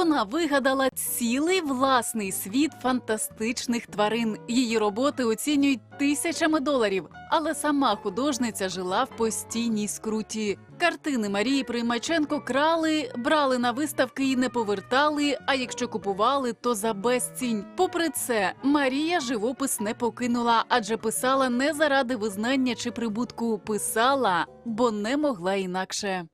Вона вигадала цілий власний світ фантастичних тварин. Її роботи оцінюють тисячами доларів, але сама художниця жила в постійній скруті. Картини Марії Приймаченко крали, брали на виставки і не повертали. А якщо купували, то за безцінь. Попри це, Марія живопис не покинула, адже писала не заради визнання чи прибутку. Писала, бо не могла інакше.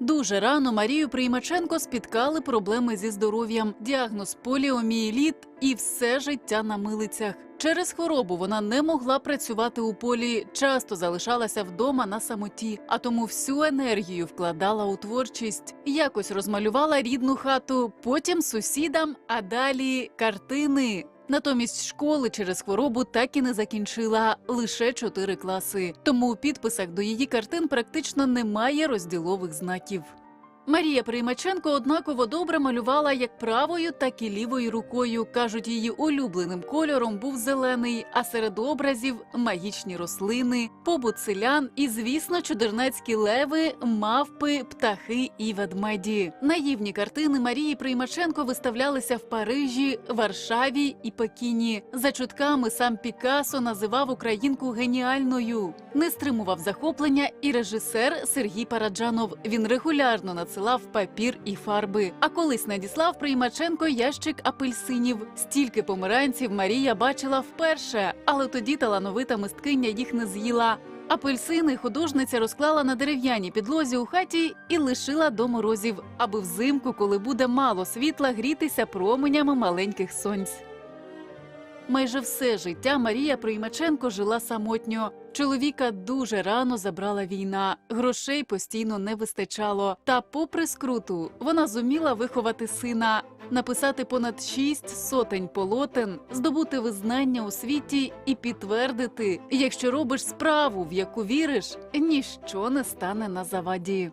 Дуже рано Марію Приймаченко спіткали проблеми зі здоров'ям, діагноз поліомієліт і все життя на милицях. Через хворобу вона не могла працювати у полі, часто залишалася вдома на самоті, а тому всю енергію вкладала у творчість. Якось розмалювала рідну хату, потім сусідам, а далі картини. Натомість школи через хворобу так і не закінчила лише чотири класи. Тому у підписах до її картин практично немає розділових знаків. Марія Приймаченко однаково добре малювала як правою, так і лівою рукою. кажуть, її улюбленим кольором був зелений, а серед образів магічні рослини, побут селян і, звісно, чудернацькі леви, мавпи, птахи і ведмеді. Наївні картини Марії Приймаченко виставлялися в Парижі, Варшаві і Пекіні. За чутками сам Пікассо називав українку геніальною. Не стримував захоплення і режисер Сергій Параджанов. Він регулярно надсилав папір і фарби. А колись надіслав Приймаченко ящик апельсинів. Стільки помиранців Марія бачила вперше, але тоді талановита мисткиня їх не з'їла. Апельсини художниця розклала на дерев'яній підлозі у хаті і лишила до морозів, аби взимку, коли буде мало світла, грітися променями маленьких сонць. Майже все життя Марія Приймаченко жила самотньо. Чоловіка дуже рано забрала війна, грошей постійно не вистачало. Та, попри скруту, вона зуміла виховати сина, написати понад шість сотень полотен, здобути визнання у світі і підтвердити, якщо робиш справу, в яку віриш, ніщо не стане на заваді.